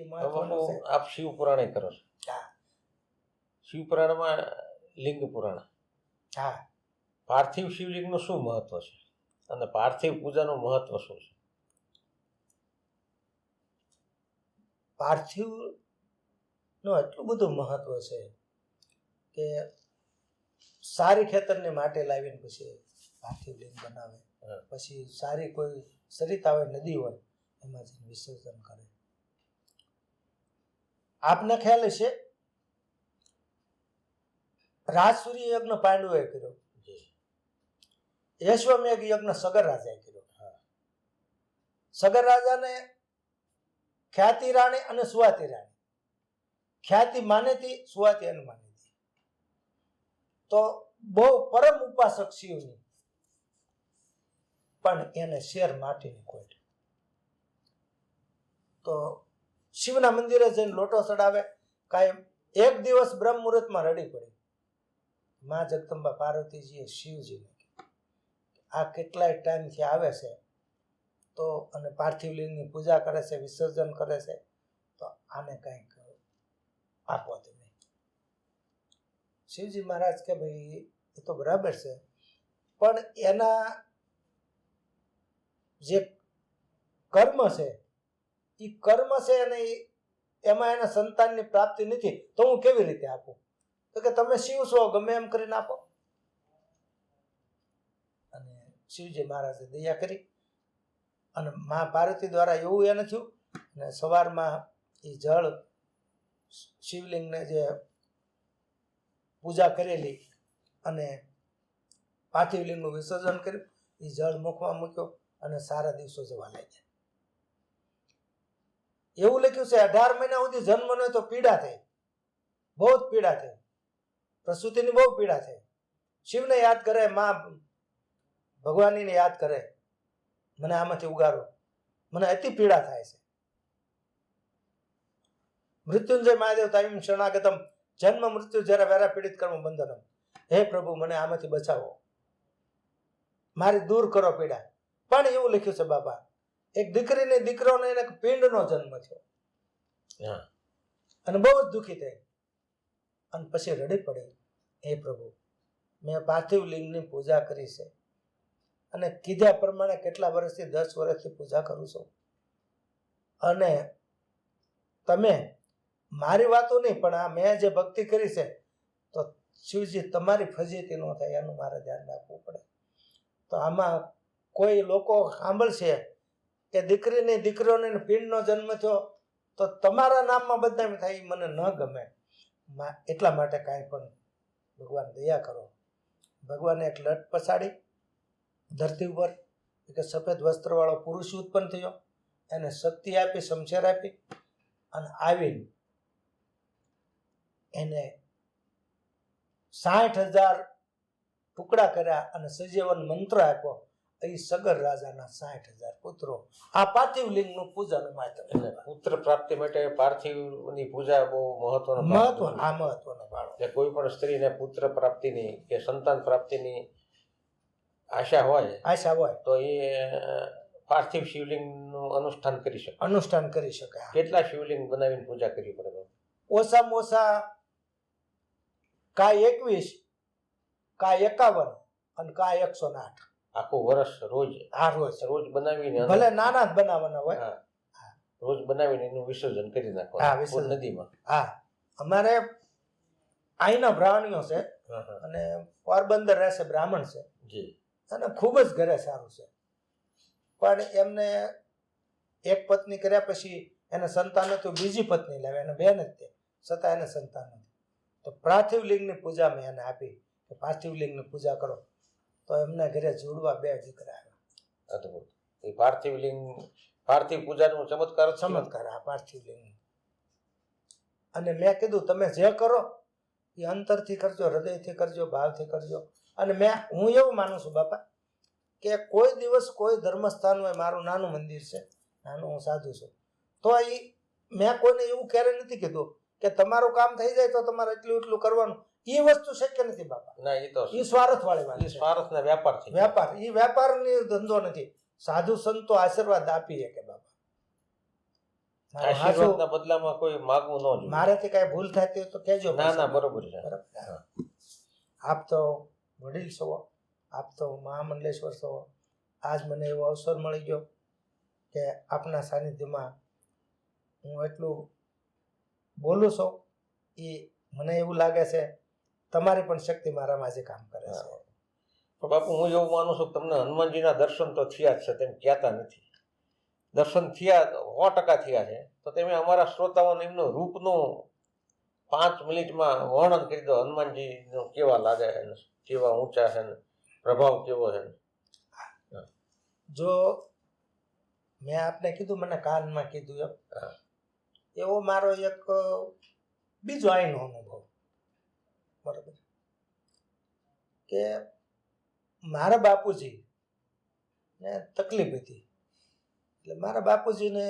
મહત્વનું આપ શિવ પુરાણે કરો છો. હા. શિવ પુરાણમાં લિંગ પુરાણ. હા. પાર્થિવ શિવલિંગનું શું મહત્વ છે? અને પાર્થિવ પૂજાનું મહત્વ શું છે? પાર્થિવનું એટલું બધું મહત્વ છે કે સારી ખેતરને માટે લાવીને પછી પાર્થિવ લિંગ બનાવે. પછી સારી કોઈ સરિતા હોય નદી હોય એમાં જઈને વિસર્જન કરે. આપને ખ્યાલ છે? રાજસૂર્ય યજ્ઞ પાંડવોએ કર્યો. યશ્વમેઘ યજ્ઞ સગર રાજાએ કર્યો. સગર રાજાને ખ્યાતિ રાણી અને સુવાતી રાણી. ખ્યાતિ માનેતી સુવાતી અનુમાનેતી તો. બહુ પરમ ઉપાસક શિવની પણ એને શેર માટીની કોઈ તો શિવના મંદિરે જઈને લોટો ચડાવે કાંઈ એક દિવસ બ્રહ્મ મુહૂર્તમાં રડી પડી. મા જગદંબા પાર્વતીજીએ શિવજીને આ કેટલાય ટાઈમથી આવે છે, તો અને પાર્થિવ પૂજા કરે છે, વિસર્જન કરે છે, તો આને કંઈક આપો તમે. શિવજી મહારાજ કે ભાઈ, એ તો બરાબર છે, પણ એના જે કર્મ છે એ કર્મ છે અને એમાં એના સંતાનની પ્રાપ્તિ નથી, તો હું કેવી રીતે આપું? તો કે તમે શિવ છો, ગમે એમ કરીને આપો. અને શિવજી મહારાજે દયા કરી. અને મા પાર્વતી દ્વારા એવું એને થયું. અને સવારમાં એ જળ શિવલિંગને જે પૂજા કરેલી અને પાર્થિવલિંગનું વિસર્જન કર્યું, એ જળ મુખમાં મૂક્યો અને સારા દિવસો જવા લાગ્યા. એવું લખ્યું છે, અઢાર મહિના સુધી જન્મ ન તો પીડા થઈ બહુ જ પીડા થઈ પ્રસૂતિની બહુ પીડા થઈ શિવને યાદ કરે માં ભગવાનીને યાદ કરે મને આમાંથી ઉગારો. મને અતિ પીડા થાય છે. મૃત્યુંજય મહાદેવ તાઈમ શરણાગતમ. જન્મ, મૃત્યુ જરા વેરા પીડિત કર્મ બંધનમ. હે પ્રભુ, મને આમાંથી બચાવો. મારી દૂર કરો પીડા. પણ એવું લખ્યું છે બાપા એક દીકરીને દીકરોને એને પિંડનો જન્મ થયો. હા. અને બહુ જ દુઃખી થઈ. અને પછી રડી પડી. હે પ્રભુ મેં પાર્થિવ લિંગની પૂજા કરી છે. અને કીધા પ્રમાણે કેટલા વર્ષથી દસ વર્ષથી પૂજા કરું છું. અને તમે મારી વાતો નહીં પણ આ મેં જે ભક્તિ કરી છે તો શિવજી તમારી ફજીતી ન થાય એનું મારે ધ્યાન રાખવું પડે. તો આમાં કોઈ લોકો સાંભળશે કે દીકરીની, દીકરીઓને પીણનો જન્મ થયો, તો તમારા નામમાં બદનામી થાય એ મને ન ગમે. એટલા માટે કાંઈ પણ ભગવાન દયા કરો. ભગવાને એક લટ પસાડી ધરતી ઉપર એક સફેદ વસ્ત્રવાળો પુરુષ ઉત્પન્ન થયો. એને શક્તિ આપી, શમશેર આપી અને આવીને એને સાઠ હજાર ટુકડા કર્યા અને સજીવન મંત્ર આપ્યો. એ સગર રાજાના સાઠ હજાર પુત્રો. આ પાર્થિવ લિંગનું પૂજાનું એટલે પુત્ર પ્રાપ્તિ માટે પાર્થિવની પૂજા બહુ મહત્વનો મહત્વ આ મહત્વનો ફાળો એટલે કોઈ પણ સ્ત્રીને પુત્ર પ્રાપ્તિની કે સંતાન પ્રાપ્તિની આશા હોય આશા હોય. તો એ પાર્થિવ શિવલિંગનું અનુષ્ઠાન કરી શકે. અનુષ્ઠાન કરી શકાય કેટલા શિવલિંગ બનાવીને પૂજા કરવી પડે? ઓછામાં ઓછા કા એકવીસ કા એકાવન અને કા એકસો ને આઠ. આખું વર્ષ રોજ આ રોજ. રોજ બનાવીને ભલે નાના જ બનાવવાના હોય. હા. રોજ બનાવીને એનું વિસર્જન કરી હા, વિસર્જન. નદીમાં. હા. અમારે અહીંના બ્રાહ્મણીઓ છે હા, હા. અને પોરબંદર રહેશે બ્રાહ્મણ છે. જી. અને ખૂબ જ ઘરે સારું છે. પણ એમને એક પત્ની કર્યા પછી એને સંતાન હતું બીજી પત્ની લાવે એને બેન જ તે. છતાં એને સંતાન નથી. તો પાર્થિવ લિંગની પૂજા મેં એને આપી. કે પાર્થિવ લિંગની પૂજા કરો. તો એમના ઘરે જોડવા બે દીકરા આવ્યા. અદભુત. એ પાર્થિવ લિંગ પાર્થિવ પૂજાનું ચમત્કાર ચમત્કાર આ પાર્થિવ લિંગ. અને મેં કીધું તમે જે કરો એ અંતરથી કરજો હૃદયથી કરજો ભાવથી કરજો. અને મેં હું એવું માનું છું બાપા કે કોઈ દિવસ કોઈ ધર્મસ્થાન હોય મારું નાનું મંદિર છે નાનું હું સાધુ છું તો એ મેં કોઈને એવું ક્યારેય નથી કીધું કે તમારું કામ થઈ જાય તો તમારે એટલું એટલું કરવાનું. એ વસ્તુ શક્ય નથી બાપા. ના એ તો એ સ્વાર્થ વાળી વાત સ્વાર્થ સ્વાર્થના વ્યાપાર છે. વેપાર એ વેપારની ધંધો નથી. સાધુ સંતો આશીર્વાદ આપીએ કે બાપા. આશીર્વાદના બદલામાં કોઈ માગવું ન જોઈએ. મારાથી કાંઈ ભૂલ થતી હોય તો કહેજો ના ના બરોબર છે. આપ તો વડીલ છો આપ તો મહામંડલેશ્વર છો. આજ મને એવો અવસર મળી ગયો કે આપના સાનિધ્યમાં હું એટલું બોલું છું. એ મને એવું લાગે છે તમારી પણ શક્તિ મારામાં આજે કામ કરે છે. બાપુ હું એવું માનું છું કે તમને હનુમાનજીના દર્શન તો થયા જ છે તેમ કહેતા નથી. દર્શન થયા સો ટકા થયા છે. તો તમે અમારા શ્રોતાઓને એમનું રૂપનું પાંચ મિનિટમાં વર્ણન કરી દો હનુમાનજીનું કેવા લાગે છે કેવા ઊંચા છે ને પ્રભાવ કેવો છે જો મેં આપને કીધું મને કાનમાં કીધું એમ. એવો મારો એક બીજો આઈનો અનુભવ. બરાબર. કે મારા બાપુજી ને તકલીફ હતી. એટલે મારા બાપુજીને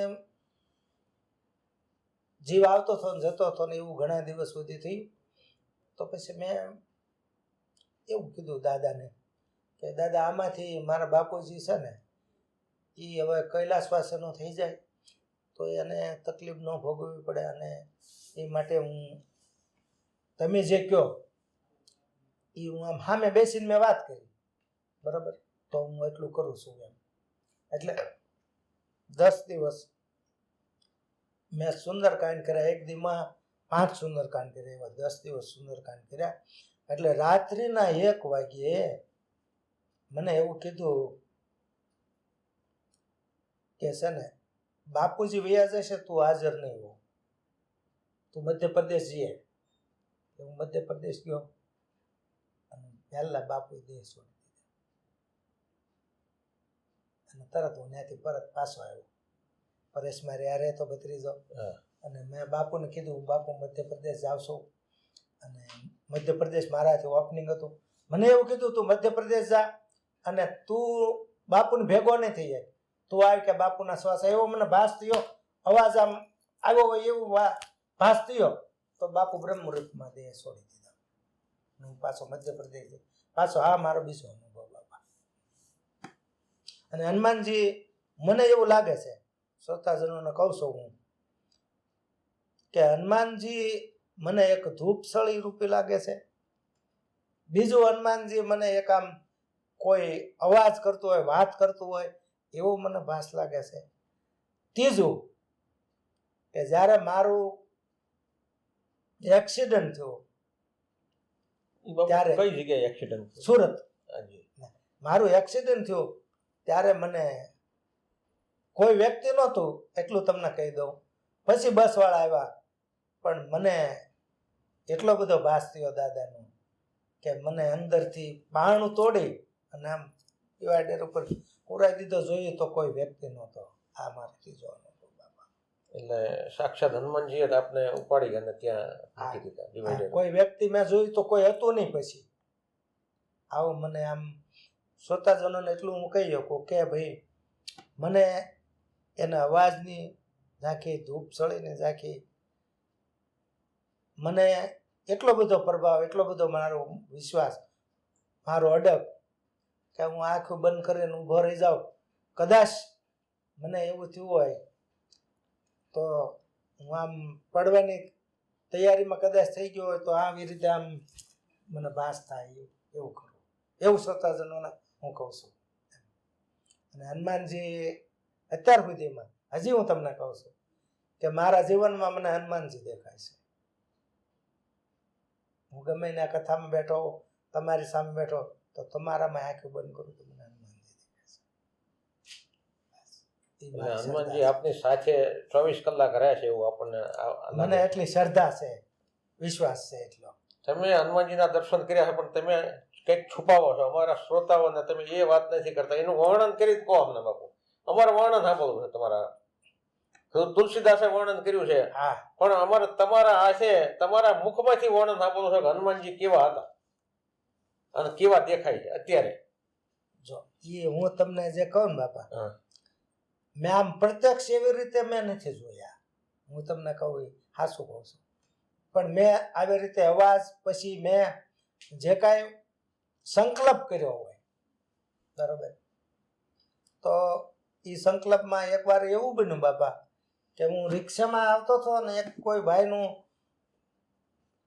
જીવ આવતો હતો ને જતો હતો ને એવું ઘણા દિવસ સુધી થયું. તો પછી મેં એવું કીધું દાદાને કે દાદા, આમાંથી મારા બાપુજી છે ને એ હવે કૈલાસવાસનો થઈ જાય. તો એને તકલીફ ન ભોગવવી પડે અને એ માટે હું તમે જે કહો એ હું આમ સામે બેસીને મેં વાત કરી. બરાબર? તો હું એટલું કરું છું એમ. એટલે દસ દિવસ મેં સુંદરકાંડ કર્યા. એક દીમાં પાંચ સુંદરકાંડ કર્યા. એવા દસ દિવસ સુંદરકાંડ કર્યા. એટલે રાત્રિના એક વાગ્યે મને એવું કીધું કે છે ને, બાપુજી, વયા જશે, તું હાજર નહીં હો. તું મધ્યપ્રદેશ જઈએ. હું મધ્યપ્રદેશ ગયો અને પહેલા બાપુએ દેહ છોડી દીધા. અને તરત હું ત્યાંથી પરત પાછો આવ્યો. પરેશ મારે આ રહેતો ભત્રીજો. અને મેં બાપુને કીધું હું બાપુ મધ્યપ્રદેશ જાઉં છું. અને મધ્યપ્રદેશ મારાથી ઓપનિંગ હતું. મને એવું કીધું તું મધ્યપ્રદેશ જા અને તું બાપુને ભેગો નહીં થઈ જાય. તું આવી કે બાપુના શ્વાસ એવો મને ભાસ થયો. અવાજ આમ આવ્યો હોય એવું ભાસ થયો. તો બાપુ બ્રહ્મરૂપમાં દેહ છોડી દીધા. હું પાછો મધ્યપ્રદેશ પાછો આ મારો બીજો અનુભવ બાપા. અને હનુમાનજી, મને એવું લાગે છે, શ્રોતાજનોને કહું છું હું, કે હનુમાનજી મને એક ધૂપસળી રૂપી લાગે છે. બીજું હનુમાનજી મને એક આમ કોઈ અવાજ કરતું હોય, વાત કરતું હોય, એવો મને ભાસ લાગે છે. ત્રીજું, કે જ્યારે મારું એક્સિડન્ટ થયો. ત્યારે- કઈ જગ્યાએ એક્સિડન્ટ સુરત. મારું એક્સિડન્ટ થયું ત્યારે મને કોઈ વ્યક્તિ નહોતું એટલું તમને કહી દઉં. પછી બસવાળા આવ્યા પણ મને એટલો બધો ભાસ થયો દાદાનો કે મને અંદરથી બાણું તોડી અને આમ ડિવાઈડર ઉપર પુરાઈ દીધો જોઈએ તો કોઈ વ્યક્તિ નહોતો આ મારથી બાબા એટલે સાક્ષાત હનુમાનજીએ જ આપને ઉપાડી અને ત્યાં મૂકી દીધા ડિવાઈડર કોઈ વ્યક્તિ મેં જોયું તો કોઈ હતું નહીં પછી. આવો મને આમ શ્રોતાજનોને એટલું હું કહી શકું કે ભાઈ મને એના અવાજની ઝાંખી ધૂપ સળીને ઝાંખી મને એટલો બધો પ્રભાવ એટલો બધો મારો વિશ્વાસ મારો અડગ કે હું આંખ બંધ કરીને ઊભો રહી જાઉં. કદાચ મને એવું થયું હોય તો હું આમ પડવાની તૈયારીમાં કદાચ થઈ ગયો હોય તો આવી રીતે આમ મને ભાસ થાય એવું કરું. એવું શ્રોતાજનોને હું કહું છું. અને હનુમાનજી અત્યાર સુધીમાં, હજી હું તમને કહું છું કે મારા જીવનમાં મને હનુમાનજી દેખાય છે. હું ગમે એના કથામાં બેઠો તમારી સામે બેઠો તો તમારામાં આંખો બંધ કરું તો મને હનુમાનજી દેખાય છે બસ. એ એટલે મારી હનુમાનજી આપની સાથે ચોવીસ કલાક રહ્યા છે એવું આપણને મને એટલી શ્રદ્ધા છે વિશ્વાસ છે એટલો. તમે હનુમાનજીના દર્શન કર્યા છે પણ તમે કંઈક છુપાવો છો. અમારા શ્રોતાઓને તમે એ વાત નથી કરતા. એનું વર્ણન કરી કહો અમને બાપુ. અમારે વર્ણન સાંભળવું છે તમારા. તુલસીદાસે વર્ણન કર્યું છે. હા. પણ અમારે તમારા આ છે તમારા મુખમાંથી વર્ણન સાંભળવું છે કે હનુમાનજી કેવા હતા? અને કેવા દેખાય છે અત્યારે? જો એ હું તમને જે કહું ને બાપા. મેં આમ પ્રત્યક્ષ એવી રીતે મેં નથી જોયા. હું તમને કહું એ હાસું કહું છું પણ મેં આવી રીતે અવાજ પછી મેં જે કાંઈ સંકલ્પ કર્યો હોય, બરાબર? તો એ સંકલ્પમાં એકવાર એવું બન્યું બાપા કે હું રિક્ષામાં આવતો હતો ને એક કોઈ ભાઈનું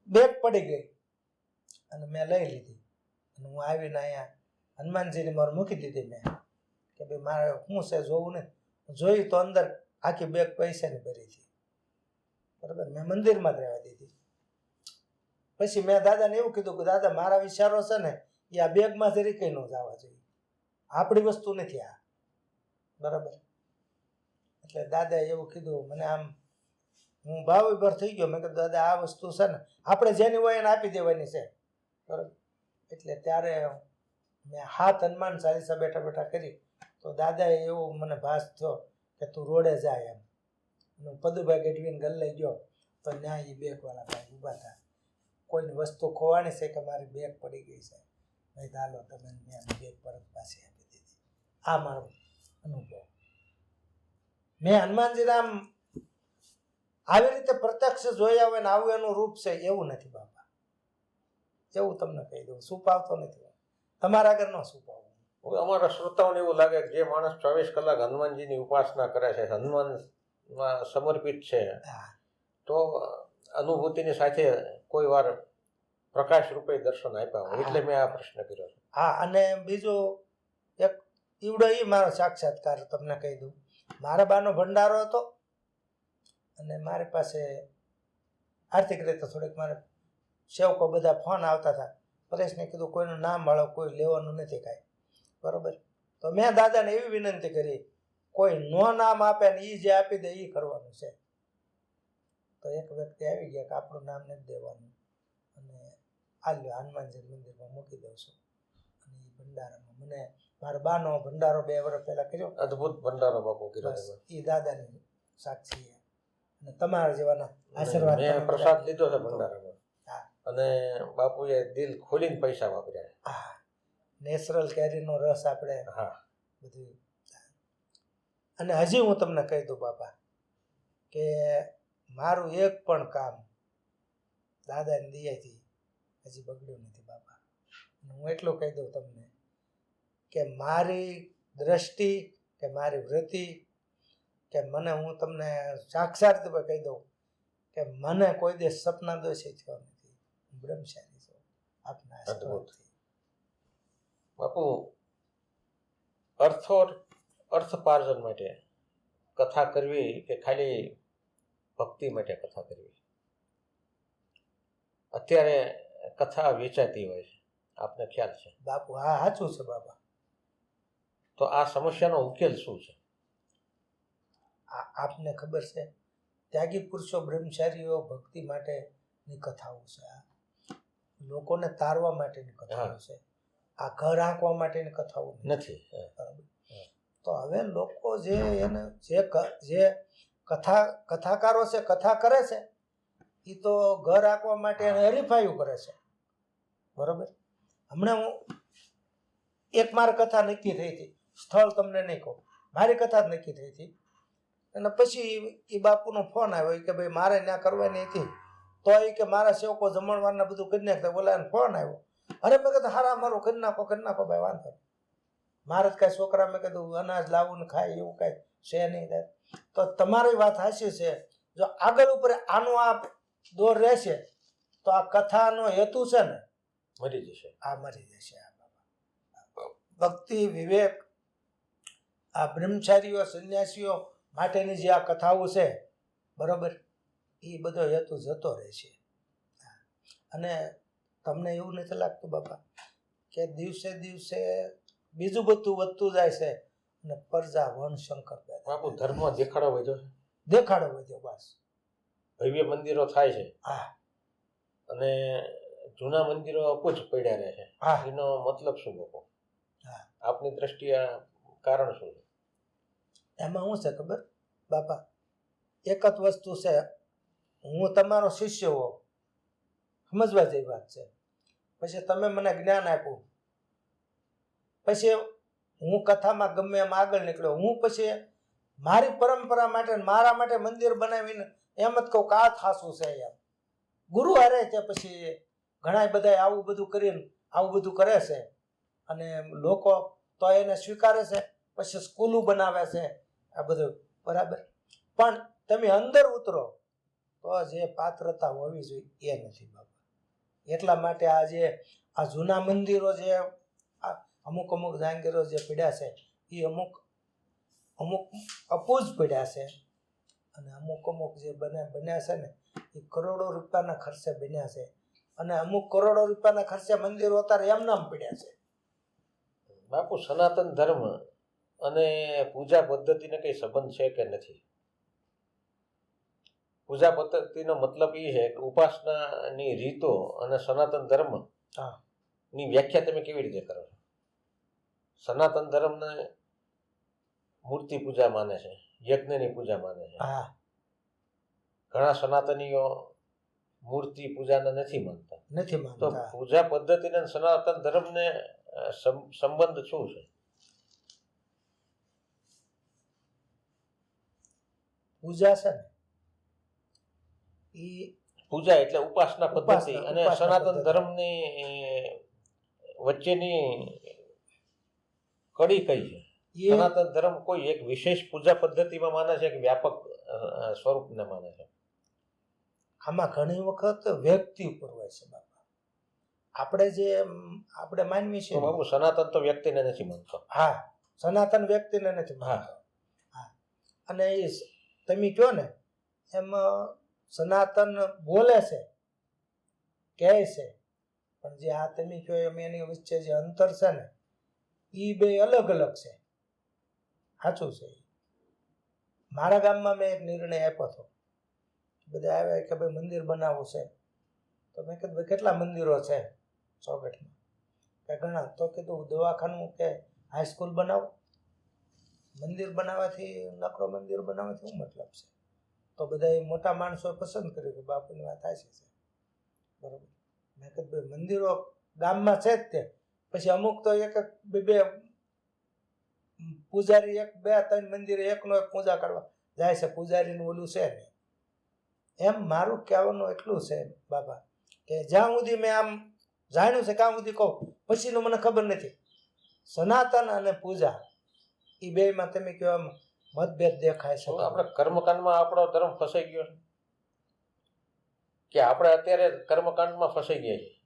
બેગ પડી ગઈ અને મેં લઈ લીધી. અને હું આવીને અહીંયા હનુમાનજીની મારે મૂકી દીધી મેં કે ભાઈ મારે શું છે જોવું ને? જોઈ તો અંદર આખી બેગ પૈસાની ભરી હતી બરાબર? મેં મંદિરમાં જ રહેવા દીધી. પછી મેં દાદાને એવું કીધું કે દાદા, મારા વિચારો છે ને, એ આ બેગમાં જરી કંઈ ન જવા જોઈએ. આપણી વસ્તુ નથી આ. બરાબર? એટલે દાદાએ એવું કીધું, મને આમ, હું ભાવભર થઈ ગયો. મેં કીધું, દાદા, આ વસ્તુ છે ને, આપણે જેની હોય એને આપી દેવાની છે. બરાબર? એટલે ત્યારે મેં હાથ હનુમાન ચાલીસા બેઠા બેઠા કરી તો દાદાએ એવું મને ભાસ થયો કે તું રોડે જાય એમ. હું પદુભાઈ ગઢવીને ગલ્લે ગયો. તો ત્યાં એ બેગવાળા ભાઈ ઊભા હતા કોઈની વસ્તુ ખોવાની છે કે મારી બેગ પડી ગઈ છે? ભાઈ, ચાલો, તમે મેં બેગ પરત પાછી આપી દીધી. આ મારો અનુભવ. મેં હનુમાનજી રામ આવી રીતે પ્રત્યક્ષ જોયા હોય ને આવું એનું રૂપ છે, એવું નથી બાપા. એવું તમને કહી દઉં સુપાવતો નથી તમારા આગળ ન સુપાવું અમારા શ્રોતાઓને એવું લાગે કે જે માણસ ચોવીસ કલાક હનુમાનજીની ઉપાસના કરે છે હનુમાનમાં સમર્પિત છે તો અનુભૂતિની સાથે કોઈ વાર પ્રકાશ રૂપે દર્શન આપ્યા હોય એટલે મેં આ પ્રશ્ન કર્યો છે. હા અને બીજો એક ઈવડો એ મારો સાક્ષાત્કાર તમને કહી દઉં. મારા બાનો ભંડારો હતો અને મારી પાસે આર્થિક રીતે થોડીક મારે સેવકો બધા ફોન આવતા હતા. પરેશને કીધું કોઈનું નામ વાળો કોઈ લેવાનું નથી કાંઈ. બરોબર. તો મેં દાદાને એવી વિનંતી કરી કોઈ નો નામ આપે ને એ જે આપી દે એ કરવાનું છે. તો એક વ્યક્તિ આવી ગયા કે આપણું નામ નથી દેવાનું. અને આલ્યો હનુમાનજી મંદિરમાં મૂકી દઉં છું. અને એ ભંડારામાં મને મારા બાનો ભંડારો બે વર્ષ પહેલાં કર્યો. અદ્ભુત ભંડારો બાપુ કર્યો એ દાદાની સાક્ષી અને તમારા જેવાના આશીર્વાદ મેં પ્રસાદ લીધો છે ભંડારામાં. અને બાપુએ દિલ ખોલીને પૈસા વાપર્યા નેચરલ કેરીનો રસ આપણે હા. બધું અને હજી હું તમને કહી દઉં બાપા કે મારું એક પણ કામ દાદાની દિયાથી હજી બગડ્યું નથી બાપા. હું એટલું કહી દઉં તમને કે મારી દ્રષ્ટિ કે મારી વૃત્તિ કે મને હું તમને સાક્ષાત રૂપે કહી દઉં કે મને કોઈ દિવસ સપના દોષી થયો નથી. બ્રહ્મચારી છું. આપના બાપુ અર્થો અર્થપાર્જન માટે કથા કરવી કે ખાલી ભક્તિ માટે કથા કરવી? અત્યારે કથા વેચાતી હોય છે. આપને ખ્યાલ છે? બાપુ હા સાચું છે બાપા. તો આ સમસ્યાનો ઉકેલ શું છે? આ આપને ખબર છે ત્યાગી પુરુષો બ્રહ્મચારીઓ ભક્તિ માટેની કથાઓ છે. આ લોકોને તારવા માટેની કથાઓ. છે. આ ઘર આંકવા માટેની કથાઓ નથી. તો હવે લોકો જે એને જે જે કથા કથાકારો છે કથા કરે છે એ તો ઘર આંકવા માટે એને હરીફાયું કરે છે. બરોબર? હમણાં હું એક મારી કથા નક્કી થઈ હતી. સ્થળ તમને નહીં કહું. મારી કથા જ નક્કી થઈ હતી. અને પછી એ બાપુનો ફોન આવ્યો કે ભાઈ મારે ત્યાં કરવાની હતી. તો એ કે મારા સેવકો જમણવારના બધું કરી નાખતા બોલાવીને ફોન આવ્યો. અરે મેં કીધું હારા મારું કરી નાખો કરી નાખો ભાઈ વાંધો. મારે જ કાંઈ છોકરા મેં કીધું અનાજ લાવું ને ખાય એવું કાંઈ છે નહીં થાય તો તમારી વાત હાસી છે. જો આગળ ઉપર આનો આ દોર રહેશે તો આ કથાનો હેતુ છે ને મરી જશે. આ મરી જશે આ ભક્તિ વિવેક આ બ્રહ્મચારીઓ સંન્યાસીઓ માટેની જે આ કથાઓ છે બરોબર એ બધો હેતુ જતો રહેશે. અને તમને એવું નથી લાગતું બાપા કે દિવસે દિવસે બીજું બધું વધતું જાય છે અને પ્રજા વનશંકર પેદા બાપુ. ધર્મ દેખાડો વધ્યો છે? દેખાડો વધ્યો બસ. ભવ્ય મંદિરો થાય છે. હા. અને જૂના મંદિરો અપુજ પડ્યા રહે છે. એનો મતલબ શું બાપુ? હા. આપની દ્રષ્ટિએ કારણ શું છે? એમાં શું છે ખબર? બાપા એક જ વસ્તુ છે. હું તમારો શિષ્ય હો સમજવા જેવી વાત છે. પછી તમે મને જ્ઞાન આપ્યું પછી હું કથામાં ગમે એમ આગળ નીકળ્યો. હું પછી મારી પરંપરા માટે મારા માટે મંદિર બનાવીને એમ જ કહું કે આ થાસું છે એમ. ગુરુ હારે છે પછી ઘણા બધા આવું બધું કરીને આવું બધું કરે છે. અને લોકો તો એને સ્વીકારે છે, પછી સ્કૂલો બનાવે છે, આ બધું. બરાબર? પણ તમે અંદર ઉતરો તો જે પાત્રતા હોવી જોઈએ એ નથી બાબા એટલા માટે આ જે, આ જૂના મંદિરો જે અમુક અમુક જાંગીરો જે પડ્યા છે એ અમુક અમુક અપૂજ પડ્યા છે. અને અમુક અમુક જે બને, બન્યા છે ને એ કરોડો રૂપિયાના ખર્ચે બન્યા છે. અને અમુક કરોડો રૂપિયાના ખર્ચે મંદિરો અત્યારે એમ નામ પડ્યા છે. બાપુ, સનાતન ધર્મ અને પૂજા પદ્ધતિને કંઈ સંબંધ છે કે નથી? પૂજા પદ્ધતિનો મતલબ એ છે કે ઉપાસનાની રીતો અને સનાતન ધર્મની વ્યાખ્યા તમે કેવી રીતે કરો છો? સનાતન ધર્મને મૂર્તિ પૂજા માને છે યજ્ઞની પૂજા માને છે. ઘણા સનાતનીઓ મૂર્તિ પૂજાને નથી માનતા. નથી તો પૂજા પદ્ધતિને સનાતન ધર્મને સંબંધ શું છે? પૂજા છે ને એ પૂજા એટલે ઉપાસના પદ્ધતિ અને સનાતન. ધર્મની વચ્ચેની કડી કઈ છે? સનાતન ધર્મ કોઈ એક વિશેષ પૂજા પદ્ધતિમાં માને છે કે વ્યાપક સ્વરૂપને માને છે? આમાં ઘણી વખત વ્યક્તિ ઉપર હોય છે બાપા. આપણે જે આપણે માનવી છે બાપુ સનાતન તો વ્યક્તિને નથી માનતો. હા સનાતન વ્યક્તિને નથી માનતો. હા. અને એ તમે કહો ને એમ સનાતન બોલે છે, કહે છે. પણ જે આત્મિક હોય એમ એની વચ્ચે જે અંતર છે ને એ બે અલગ અલગ છે. સાચું છે. મારા ગામમાં મેં એક નિર્ણય આપ્યો હતો. બધા આવ્યા કે ભાઈ મંદિર બનાવવું છે. તો મેં કીધું, ભાઈ કેટલા મંદિરો છે ચોકટમાં કે ઘણા તો કીધું દવાખાનું કે હાઈસ્કૂલ બનાવો? મંદિર બનાવવાથી, નકરો મંદિર બનાવવાથી શું મતલબ છે? તો બધા મોટા માણસોએ પસંદ કર્યું કે બાપુની વાત હાચી છે. બરોબર. મેં કીધું, ભાઈ, મંદિરો ગામમાં છે જ તે. પછી અમુક તો એક એક બે બે પૂજારી એક બે ત્રણ મંદિરે એકનો એક પૂજા કરવા જાય છે. પૂજારીનું ઓલું છે નહીં એમ મારું કહેવાનું એટલું છે બાબા કે જ્યાં સુધી મેં આમ જાણ્યું છે, ત્યાં સુધી કહું. પછીનું મને ખબર નથી. સનાતન અને પૂજા એ બેમાં તમે કહો આમ મતભેદ દેખાય છે આપણે કર્મકાંડમાં આપણો ધર્મ ફસાઈ ગયો છે. કે આપણે અત્યારે કર્મકાંડમાં ફસાઈ ગયા છીએ.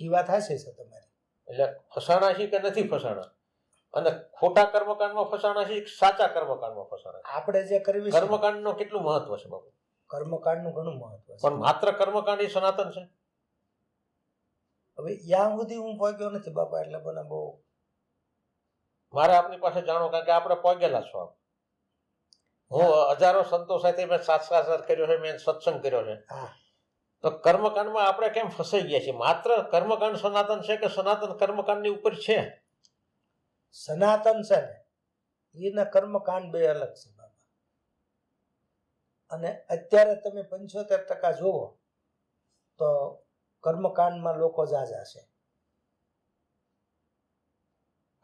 એ વાત હશે છે તમારી. એટલે ફસાણા છીએ કે નથી ફસાણા? અને ખોટા કર્મકાંડમાં ફસાણા છીએ સાચા કર્મકાંડમાં ફસાણા આપણે જે કરવી છે કર્મકાંડનું કેટલું મહત્વ છે બાબુ કર્મકાંડનું ઘણું મહત્વ છે. પણ માત્ર કર્મકાંડ એ સનાતન છે? હવે ત્યાં સુધી હું પહોંચ્યો નથી બાપા એટલે મને બહુ મારે આપની પાસે જાણો કારણ કે આપણે પહોંચેલા છો આપ હું હજારો સંતો સાથે મેં સાક્ષાત્કાર કર્યો છે મેં સત્સંગ કર્યો છે. તો કર્મકાંડમાં આપણે કેમ ફસાઈ ગયા છીએ? માત્ર કર્મકાંડ સનાતન છે કે સનાતન કર્મકાંડની ઉપર છે? સનાતન છે ને એના કર્મકાંડ બે અલગ છે બાબા. અને અત્યારે તમે પંચોતેર ટકા જુઓ તો કર્મકાંડમાં લોકો જાજા છે.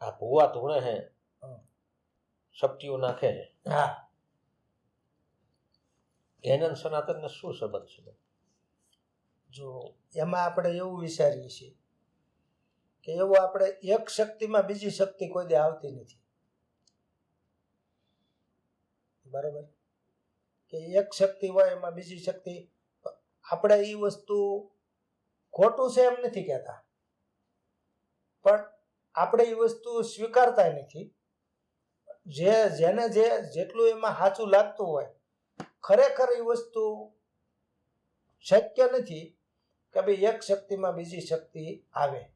આ ભૂવા ધૂણે હે. શક્તિઓ સપટીઓ નાખે છે હા. એને અને સનાતનને શું સંબંધ છે? જો એમાં આપણે એવું વિચારીએ છીએ કે એવું આપણે એક શક્તિમાં બીજી શક્તિ કોઈ દે આવતી નથી. બરાબર? કે એક શક્તિ હોય એમાં બીજી શક્તિ આપણે એ વસ્તુ ખોટું છે એમ નથી કહેતા. પણ આપણે એ વસ્તુ સ્વીકારતા નથી. જે જેને જે જેટલું એમાં સાચું લાગતું હોય ખરેખર એ વસ્તુ શક્ય નથી કે ભાઈ એક શક્તિમાં બીજી શક્તિ આવે.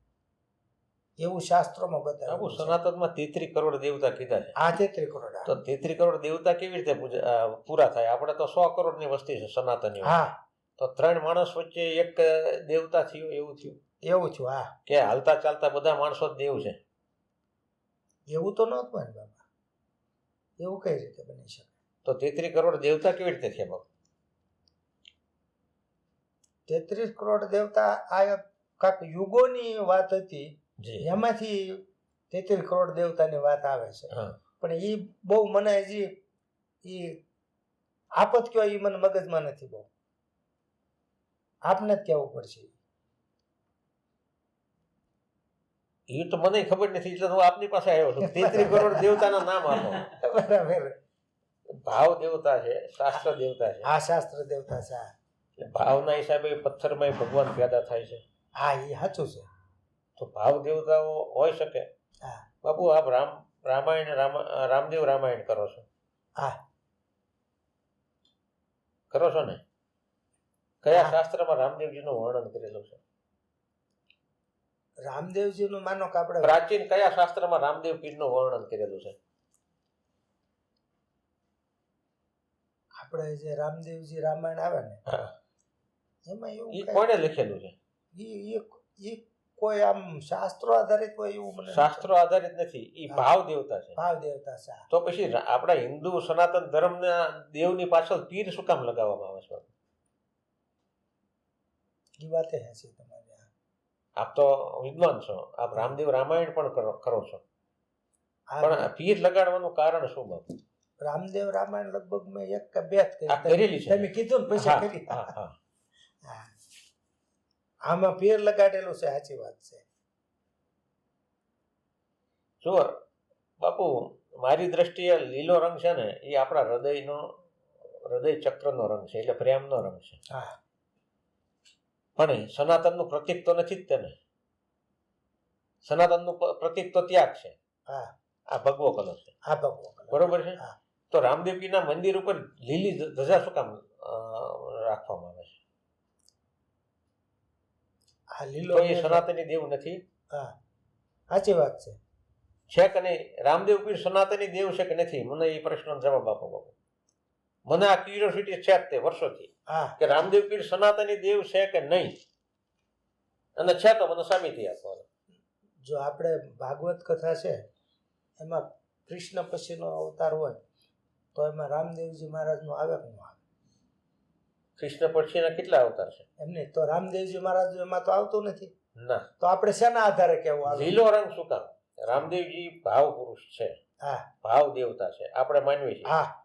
એવું શાસ્ત્રોમાં બતાવ્યું છે. સનાતનમાં તેત્રી કરોડ દેવતા કીધા છે. આ તેત્રી કરોડ તો તેત્રી કરોડ દેવતા કેવી રીતે પૂજા- પૂરા થાય? આપણે તો સો કરોડની વસ્તી છે સનાતનની હા. તો ત્રણ માણસ વચ્ચે એક દેવતા થયો એવું થયું. એવું છું હા. કે હાલતા ચાલતા બધા માણસો જ દેવ છે. એવું તો ને બાબા એવું કઈ રીતે બની શકે? તો તેત્રીસ કરોડ દેવતા કેવી રીતે થયા બાબા તેત્રીસ કરોડ દેવતા આ કાંક યુગોની વાત હતી એમાંથી તેત્રીસ કરોડ દેવતાની વાત આવે છે. પણ એ બહુ મને હજી એ આપત કયો એ મને મગજમાં નથી બહુ. આપને જ કહેવું પડશે. એ તો મને ખબર નથી એટલે હું આપની પાસે આવ્યો છું. તેત્રી કરોડ દેવતાના નામ આપો. બરાબર. ભાવ દેવતા છે શાસ્ત્ર દેવતા છે. આ શાસ્ત્ર દેવતા છે. એટલે ભાવના હિસાબે પથ્થરમાં ભગવાન પેદા થાય છે. હા એ સાચું છે. તો ભાવ દેવતાઓ હોઈ શકે. હા. બાપુ આપ રામ રામાયણ રામ રામદેવ રામાયણ કરો છો? હા. કરો છો ને? કયા. શાસ્ત્રમાં રામદેવજીનું વર્ણન કરેલું છે? રામદેવજીનું માનો કે આપણે પ્રાચીન કયા શાસ્ત્રમાં રામદેવ પીરનું વર્ણન કરેલું છે? આપણે જે રામદેવજી રામાયણ આવે ને એમાં એવું એ કોણે લખેલું છે? ઈ- ઈ- ઈ કોઈ આમ શાસ્ત્રો આધારિત હોય એવું મને શાસ્ત્રો આધારિત નથી એ ભાવ દેવતા છે. ભાવ દેવતા છે તો પછી આપણા હિન્દુ સનાતન ધર્મના દેવની પાછળ પીર શું કામ લગાવવામાં આવે છે? ઈ વાતે છે તમારી. આપ તો વિદ્વાન છો. આપ રામદેવ રામાયણ પણ કરો છો. પણ પીર લગાડવાનું કારણ શું બાપુ? રામદેવ રામાયણ લગભગ મેં એક કે બે જ કરેલી છે. તમે કીધું ને પૈસા કરી. આમાં પીર લગાડેલું છે સાચી વાત છે. જો બાપુ મારી દ્રષ્ટિએ લીલો રંગ છે ને એ આપણા હૃદયનો હૃદય ચક્રનો રંગ છે એટલે પ્રેમનો રંગ છે. હા. પણ સનાતનનું પ્રતિક તો નથી જ તેને. સનાતનનું પ્રતિક તો ત્યાગ છે. હા. આ ભગવો કલર છે. આ ભગવો બરોબર છે? હા. તો રામદેવજીના મંદિર ઉપર લીલી ધજા શું કામ રાખવામાં આવે છે? આ લીલો એ સનાતની દેવ નથી. હા. સાચી વાત છે. છે કે નહીં? રામદેવ પીર સનાતની દેવ છે કે નથી? મને એ પ્રશ્નનો જવાબ આપો બાપુ. મને આ ક્યુરિયોસિટી છે જ તે વર્ષોથી. હા કે રામદેવ પીર સનાતની દેવ છે કે નહીં? અને છે તો મને સાબિતી આપો જો આપણે ભાગવત કથા છે એમાં કૃષ્ણ પછીનો અવતાર હોય તો એમાં રામદેવજી મહારાજનો આવે કે ન આવે. કૃષ્ણ પછીના કેટલા અવતાર છે? એમને તો રામદેવજી મહારાજ એમાં તો આવતું નથી. ના. તો આપણે શેના આધારે કેવું આવે? લીલો રંગ શું કામ? રામદેવજી ભાવ પુરુષ છે. હા. ભાવ દેવતા છે. આપણે માનવી છીએ. હા.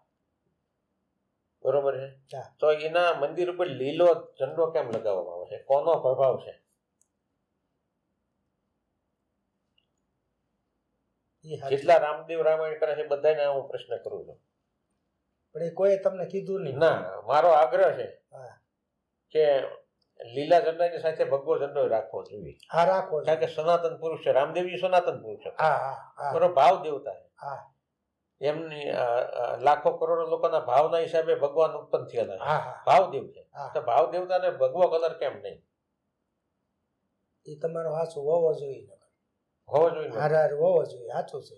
બરોબર છે? તો એના મંદિર ઉપર લીલો ઝંડો કેમ લગાવવામાં આવે છે? કોનો પ્રભાવ છે? જેટલા રામદેવ રામાયણ કરે છે બધાને હું પ્રશ્ન કરું છું. પણ એ કોઈ તમને કીધું નહીં. ના મારો આગ્રહ છે કે લીલા ઝંડાની સાથે ભગવો ઝંડો રાખવો જોઈએ. હા રાખો કારણ કે સનાતન પુરુષ છે. રામદેવજી સનાતન પુરુષ છે. હા હા હા. ભાવ દેવતા છે. હા. એમની લાખો કરોડો લોકોના ભાવના હિસાબે ભગવાન ઉત્પન્ન થયેલા ભાવ દેવ છે. હા. તો ભાવ દેવતાને ભગવો કલર કેમ નહીં? એ તમારો હાચું હોવો જોઈએ. હોવો જોઈએ? હાર હાર હોવો જોઈએ. સાચું છે.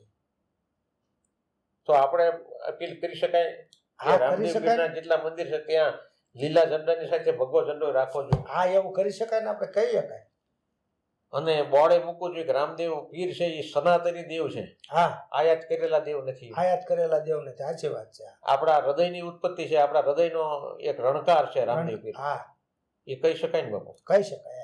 તો આપણે અપીલ કરી શકાય કે હા કરી રામદેવ શકાય. પીરના જેટલા મંદિર છે ત્યાં લીલા ઝંડાની સાથે ભગવો ઝંડો રાખવો જોઈએ. હા એવું કરી શકાય ને આપણે કહી શકાય. અને બોર્ડે મૂકવું જોઈએ રામદેવ પીર છે એ સનાતની દેવ છે. હા. આયાત કરેલા દેવ નથી. આયાત કરેલા દેવ નથી. સાચી વાત છે આપણા હૃદયની ઉત્પત્તિ છે આપણા હૃદયનો એક રણકાર છે રામદેવ પીર. હા. એ કહી શકાય ને બાપુ? કહી શકાય.